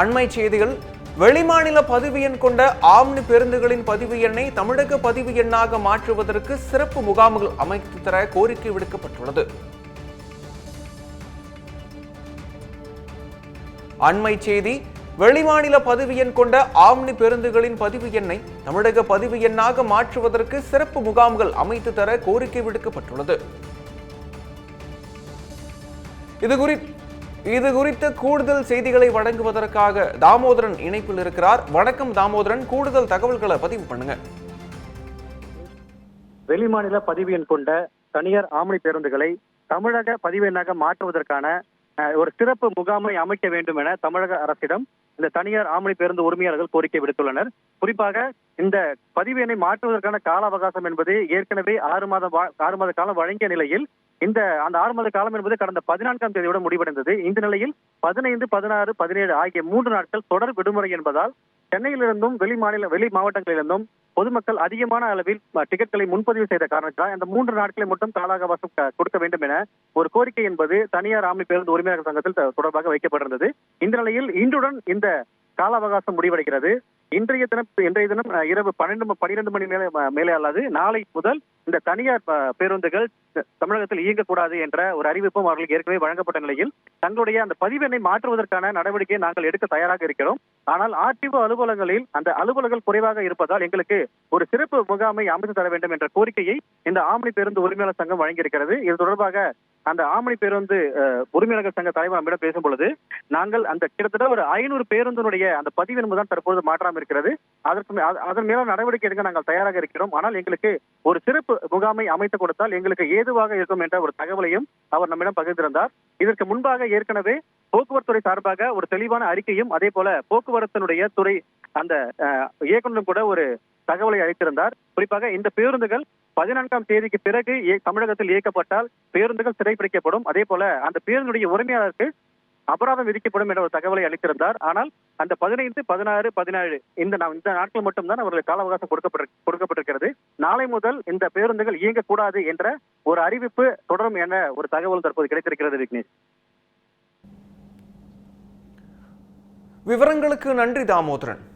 அண்மை செய்திகள் வெளிமாநில பதிவு எண் கொண்ட ஆம்னி பேருந்துகளின் பதிவு எண்ணை தமிழக பதிவு எண்ணாக மாற்றுவதற்கு சிறப்பு முகாம்கள் அமைத்து தர கோரிக்கை விடுக்கப்பட்டுள்ளது. அண்மை செய்தி வெளிமாநில பதிவு எண் கொண்ட ஆம்னி பேருந்துகளின் பதிவு எண்ணை தமிழக பதிவு எண்ணாக மாற்றுவதற்கு சிறப்பு முகாம்கள் அமைத்து தர கோரிக்கை விடுக்கப்பட்டுள்ளது. இது குறித்து இது குறித்த கூடுதல் செய்திகளை வழங்குவதற்காக தாமோதரன் இணைப்பில் இருக்கிறார். வணக்கம் தாமோதரன். கூடுதல் தகவல்களை பதிவு பண்ணுங்க. வெளிமாநில பதிவு எண் கொண்ட தனியார் ஆம்னி பேருந்துகளை தமிழக பதிவு எண்ணாக மாற்றுவதற்கான ஒரு சிறப்பு முகாமை அமைக்க வேண்டும் என தமிழக அரசிடம் இந்த தனியார் ஆம்னி பேருந்து உரிமையாளர்கள் கோரிக்கை விடுத்துள்ளனர். குறிப்பாக இந்த பதிவு எண்ணை மாற்றுவதற்கான கால அவகாசம் என்பது ஏற்கனவே ஆறு மாதம் ஆறு மாத காலம் வழங்கிய நிலையில் இந்த அந்த ஆறு மாத காலம் என்பது கடந்த பதினான்காம் தேதியோடு முடிவடைந்தது. இந்த நிலையில் பதினைந்து பதினாறு பதினேழு ஆகிய மூன்று நாட்கள் தொடர் விடுமுறை என்பதால் சென்னையிலிருந்தும் வெளி மாநில வெளி மாவட்டங்களிலிருந்தும் பொதுமக்கள் அதிகமான அளவில் டிக்கெட்களை முன்பதிவு செய்த காரணத்தால் அந்த மூன்று நாட்களை மட்டும் கால அவகாசம் கொடுக்க வேண்டும் என ஒரு கோரிக்கை என்பது தனியார் ஆம்னி பேருந்து உரிமையாளர் சங்கத்தில் தொடர்பாக வைக்கப்பட்டிருந்தது. இந்த நிலையில் இன்றுடன் இந்த கால அவகாசம் முடிவடைகிறது. இன்றைய தினம் இன்றைய தினம் இரவு பன்னெண்டு பன்னிரண்டு மணி மேலே மேலே அல்லாது நாளை முதல் இந்த தனியார் பேருந்துகள் தமிழகத்தில் இயங்கக்கூடாது என்ற ஒரு அறிவிப்பும் அவர்களுக்கு ஏற்கனவே வழங்கப்பட்ட நிலையில் தங்களுடைய அந்த பதிவெண்ணை மாற்றுவதற்கான நடவடிக்கையை நாங்கள் எடுக்க தயாராக இருக்கிறோம். ஆனால் ஆர்டிஓ அலுவலகங்களில் அந்த அலுவலர்கள் குறைவாக இருப்பதால் எங்களுக்கு ஒரு சிறப்பு முகாமை அமைத்து தர வேண்டும் என்ற கோரிக்கையை இந்த ஆம்னி பேருந்து உரிமையாளர் சங்கம் வழங்கியிருக்கிறது. இது தொடர்பாக அந்த ஆமணி பேருந்து உரிமையாளர்கள் சங்க தலைவர் நம்மிடம் பேசும் பொழுது நாங்கள் அந்த கிட்டத்தட்ட ஒரு ஐநூறு பேருந்தினுடைய அந்த பதிவு என்பது தான் தற்போது மாற்றாமல் இருக்கிறது. அதற்கு அதன் மேல நடவடிக்கை எடுக்க நாங்கள் தயாராக இருக்கிறோம். ஆனால் எங்களுக்கு ஒரு சிறப்பு முகாமை அமைத்து கொடுத்தால் எங்களுக்கு ஏதுவாக இருக்கும் என்ற ஒரு தகவலையும் அவர் நம்மிடம் பகிர்ந்திருந்தார். இதற்கு முன்பாக ஏற்கனவே போக்குவரத்துறை சார்பாக ஒரு தெளிவான அறிக்கையும் அதே போல போக்குவரத்தினுடைய துறை அந்த அஹ், கூட ஒரு தகவலை அளித்திருந்தார். குறிப்பாக இந்த பேருந்துகள் பதினான்காம் தேதிக்கு பிறகு தமிழகத்தில் இயக்கப்பட்டால் பேருந்துகள் சிறைப்பிடிக்கப்படும். அதே போல அந்த பேருந்துடைய உரிமையாளருக்கு அபராதம் விதிக்கப்படும் என்ற ஒரு தகவலை அளித்திருந்தார். ஆனால் அந்த பதினைந்து பதினாறு பதினேழு இந்த இந்த நாட்கள் மட்டும்தான் அவர்களுக்கு கால அவகாசம் கொடுக்கப்பட்டு கொடுக்கப்பட்டிருக்கிறது. நாளை முதல் இந்த பேருந்துகள் இயங்கக்கூடாது என்ற ஒரு அறிவிப்பு தொடரும் என ஒரு தகவல் தற்போது கிடைத்திருக்கிறது விக்னேஷ். விவரங்களுக்கு நன்றி தாமோதரன்.